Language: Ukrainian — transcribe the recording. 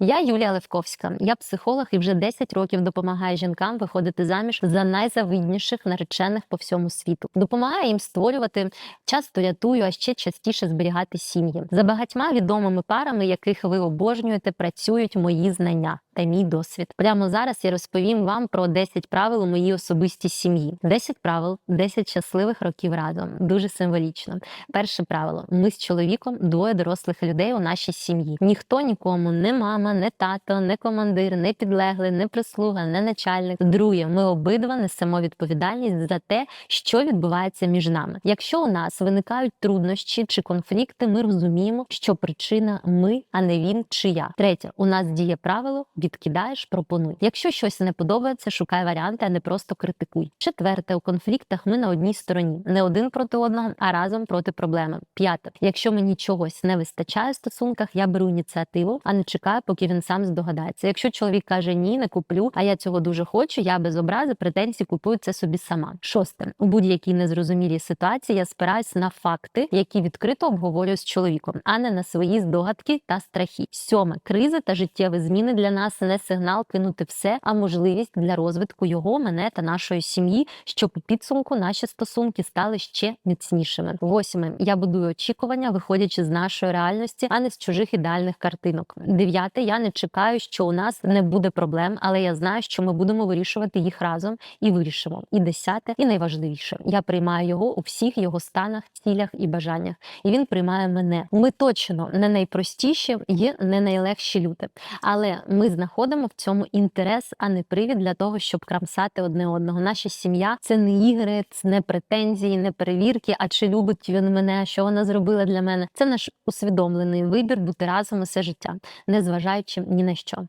Я Юлія Левковська. Я психолог і вже 10 років допомагаю жінкам виходити заміж за найзавидніших наречених по всьому світу. Допомагаю їм створювати, часто рятую, а ще частіше зберігати сім'ї. За багатьма відомими парами, яких ви обожнюєте, працюють мої знання та мій досвід. Прямо зараз я розповім вам про 10 правил у моїй особистій сім'ї. 10 правил, 10 щасливих років разом. Дуже символічно. Перше правило: ми з чоловіком двоє дорослих людей у нашій сім'ї. Ніхто нікому, не мама, не тато, не командир, не підлеглий, не прислуга, не начальник. Друге, ми обидва несемо відповідальність за те, що відбувається між нами. Якщо у нас виникають труднощі чи конфлікти, ми розуміємо, що причина ми, а не він чи я. Третє, у нас діє правило відкидаєш, пропонуй. Якщо щось не подобається, шукай варіанти, а не просто критикуй. Четверте, у конфліктах ми на одній стороні, не один проти одного, а разом проти проблеми. П'яте, якщо мені чогось не вистачає в стосунках, я беру ініціативу, а не чекаю, поки він сам здогадається. Якщо чоловік каже ні, не куплю, а я цього дуже хочу, я без образи претензій купую це собі сама. Шосте, у будь-якій незрозумілій ситуації я спираюсь на факти, які відкрито обговорюю з чоловіком, а не на свої здогадки та страхи. Сьоме, кризи та життєві зміни для нас не сигнал кинути все, а можливість для розвитку його, мене та нашої сім'ї, щоб у підсумку наші стосунки стали ще міцнішими. Восьме, я будую очікування, виходячи з нашої реальності, а не з чужих ідеальних картинок. Дев'яте, я не чекаю, що у нас не буде проблем, але я знаю, що ми будемо вирішувати їх разом і вирішимо. І десяте, і найважливіше, я приймаю його у всіх його станах, цілях і бажаннях. І він приймає мене. Ми точно не найпростіші і не найлегші люди, але ми знаходимо в цьому інтерес, а не привід для того, щоб крамсати одне одного. Наша сім'я це не ігри, це не претензії, не перевірки. А чи любить він мене, що вона зробила для мене? Це наш усвідомлений вибір бути разом усе життя, не зважаючи ні на що.